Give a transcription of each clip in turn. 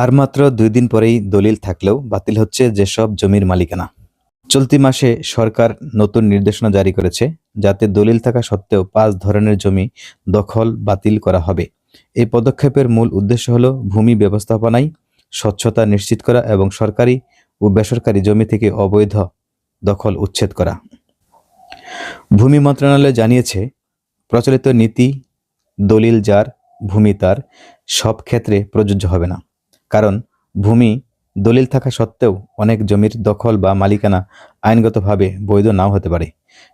আর মাত্র দুই দিন পরেই দলিল থাকলেও বাতিল হচ্ছে যেসব জমির মালিকানা। চলতি মাসে সরকার নতুন নির্দেশনা জারি করেছে, যাতে দলিল থাকা সত্ত্বেও পাঁচ ধরনের জমি দখল বাতিল করা হবে। এই পদক্ষেপের মূল উদ্দেশ্য হল ভূমি ব্যবস্থাপনায় স্বচ্ছতা নিশ্চিত করা এবং সরকারি ও বেসরকারি জমি থেকে অবৈধ দখল উচ্ছেদ করা। ভূমি মন্ত্রণালয় জানিয়েছে, প্রচলিত নীতি, দলিল যার, ভূমি তার, সব ক্ষেত্রে প্রযোজ্য হবে না। কারণ ভূমি দলিল থাকা সত্ত্বেও অনেক জমির দখল বা মালিকানা আইনগতভাবে বৈধ নাও হতে পারে।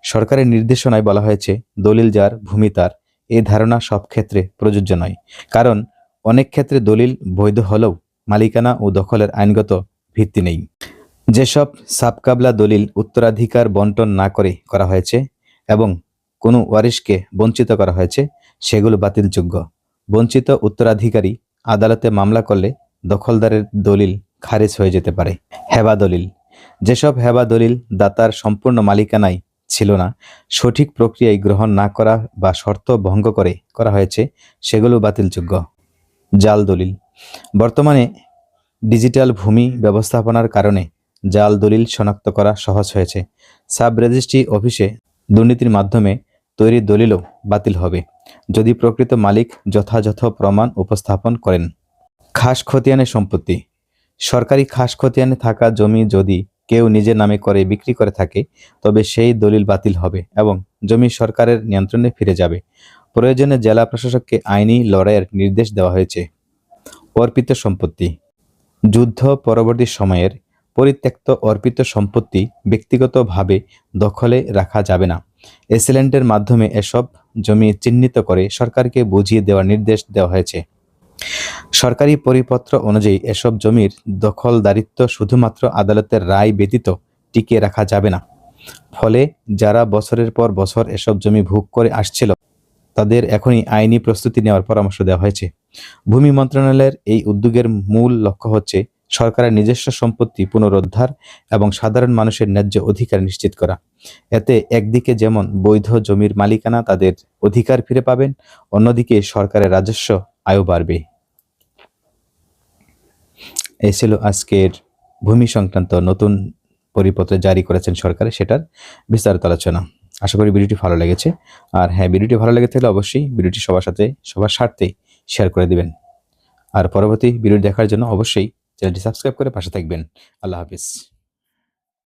সরকারের নির্দেশনায় বলা হয়েছে, দলিল যার ভূমি তার। এ ধারণা সব ক্ষেত্রে প্রযোজ্য নয়। কারণ অনেক ক্ষেত্রে দলিল বৈধ হলেও মালিকানা ও দখলের আইনগত ভিত্তি নেই। যেসব সাবকাবলা দলিল উত্তরাধিকার বন্টন না করে করা হয়েছে এবং কোনো ওয়ারিশকে বঞ্চিত করা হয়েছে, সেগুলো বাতিলযোগ্য। বঞ্চিত উত্তরাধিকারী আদালতে মামলা করলে দখলদারের দলিল খারিজ হয়ে যেতে পারে। হেবা দলিল। যেসব হেবা দলিল দাতার সম্পূর্ণ মালিকানায় ছিল না, সঠিক প্রক্রিয়ায় গ্রহণ না করা বা শর্ত ভঙ্গ করে, করা হয়েছে, সেগুলো বাতিলযোগ্য। জাল দলিল। বর্তমানে ডিজিটাল ভূমি ব্যবস্থাপনার কারণে জাল দলিল শনাক্ত করা সহজ হয়েছে। সাব রেজিস্ট্রি অফিসে দুর্নীতির মাধ্যমে তৈরি দলিলও বাতিল হবে, যদি প্রকৃত মালিক যথাযথ প্রমাণ উপস্থাপন করেন। খাস খতিয়ানের সম্পত্তি। সরকারি খাস খতিয়ানে থাকা জমি যদি কেউ নিজের নামে করে, বিক্রি করে থাকে, তবে সেই দলিল বাতিল হবে এবং জমি সরকারের নিয়ন্ত্রণে ফিরে যাবে। প্রয়োজনে জেলা প্রশাসককে আইনি লড়াইয়ের নির্দেশ দেওয়া হয়েছে। অর্পিত সম্পত্তি। যুদ্ধ পরবর্তী সময়ের পরিত্যক্ত অর্পিত সম্পত্তি ব্যক্তিগতভাবে দখলে রাখা যাবে না। এসিলেন্টের মাধ্যমে এসব জমি চিহ্নিত করে সরকারকে বুঝিয়ে দেওয়ার নির্দেশ দেওয়া হয়েছে। সরকারি পরিপত্র অনুযায়ী এসব জমির দখলদারিত্ব শুধুমাত্র আদালতের রায় ব্যতীত টিকিয়ে রাখা যাবে না। ফলে যারা বছরের পর বছর এসব জমি ভোগ করে আসছিল, তাদের এখনই আইনি প্রস্তুতি নেওয়ার পরামর্শ দেওয়া হয়েছে। ভূমি মন্ত্রণালয়ের এই উদ্যোগের মূল লক্ষ্য হচ্ছে সরকারের নিজস্ব সম্পত্তি পুনরুদ্ধার এবং সাধারণ মানুষের ন্যায্য অধিকার নিশ্চিত করা। এতে একদিকে যেমন বৈধ জমির মালিকানা তাদের অধিকার ফিরে পাবেন, অন্যদিকে সরকারের রাজস্ব আয়ও বাড়বে। এই ছিল আজকের ভূমি সংক্রান্ত নতুন পরিপত্র জারি করেছেন সরকারে, সেটার বিস্তারিত আলোচনা। আশা করি ভিডিওটি ভালো লেগেছে। আর হ্যাঁ ভিডিওটি ভালো লেগে থাকলে অবশ্যই ভিডিওটি সবার সাথে, সবার স্বার্থেই শেয়ার করে দিবেন। আর পরবর্তী ভিডিও দেখার জন্য অবশ্যই চ্যানেলটি সাবস্ক্রাইব করে পাশে থাকবেন। আল্লাহ হাফিজ।